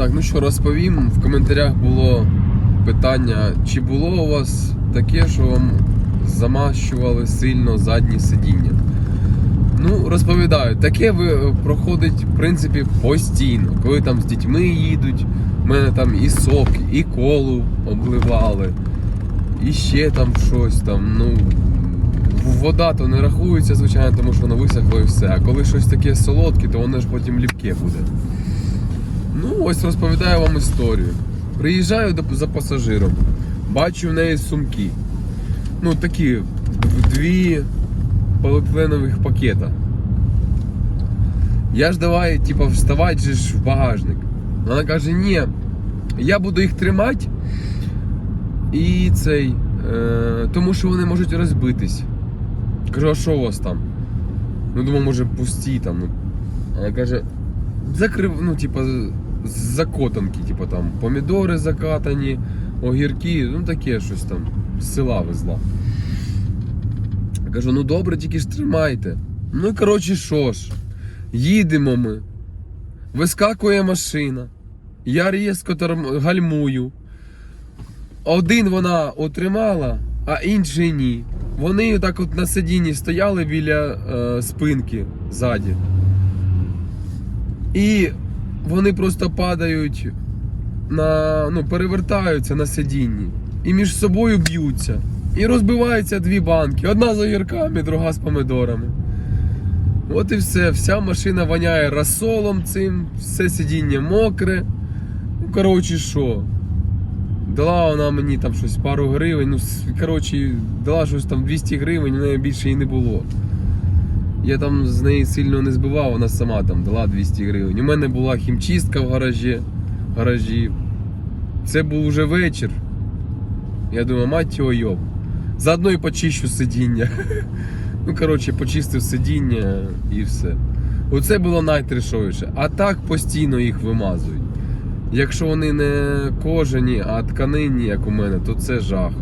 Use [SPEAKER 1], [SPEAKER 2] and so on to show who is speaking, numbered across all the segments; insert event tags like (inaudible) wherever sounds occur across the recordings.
[SPEAKER 1] Так, ну що, розповім. В коментарях було питання, чи було у вас таке, що вам замащували сильно задні сидіння. Ну, розповідаю, таке е, проходить, в принципі, постійно. Коли там з дітьми їдуть, в мене там і сок, і колу обливали, і ще там щось там. Ну, вода то не рахується, звичайно, тому що воно висохло і все. А коли щось таке солодке, то воно ж потім ліпке буде. Ну, ось розповідаю вам історію. Приїжджаю за пасажиром, бачу в неї сумки. Ну, такі дві поліетиленових пакета. Я ж давай, типа, вставати ж в багажник. Вона каже, ні, я буду їх тримати. І цей. Е, тому що вони можуть розбитись. Кажу, а що у вас там? Ну, думаю, може пусті там. Вона каже, закрив, ну, типа, закотанки, типа там помідори закатані, огірки, ну таке щось там. З села везла. Кажу, ну добре, тільки ж тримайте. Ну і коротше, що ж, їдемо ми. Вискакує машина. Я різко гальмую. Один вона отримала, а інший ні. Вони так от на сидінні стояли біля е, спинки ззаді. І вони просто падають на. ну, перевертаються на сидінні. І між собою б'ються. І розбиваються дві банки. Одна з огірками, друга з помидорами. От і все. Вся машина воняє розсолом цим, все сидіння мокре. Ну, коротше, що? Дала вона мені там щось пару гривень. Ну, коротше, дала щось там 200 гривень, у неї більше і не було. Я там з неї сильно не збивав, вона сама там дала 200 гривень. У мене була хімчистка в гаражі. гаражі. Це був вже вечір. Я думаю, мать його йоб. Заодно і почищу сидіння. (laughs) Ну, коротше, почистив сидіння і все. Оце було найтрешовіше. А так постійно їх вимазують. Якщо вони не кожані, а тканинні, як у мене, то це жах.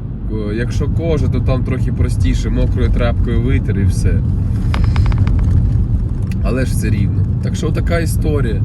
[SPEAKER 1] Е, Якщо кожа, то там трохи простіше, мокрою тряпкою витер і все. Але ж все рівно. Так що така історія.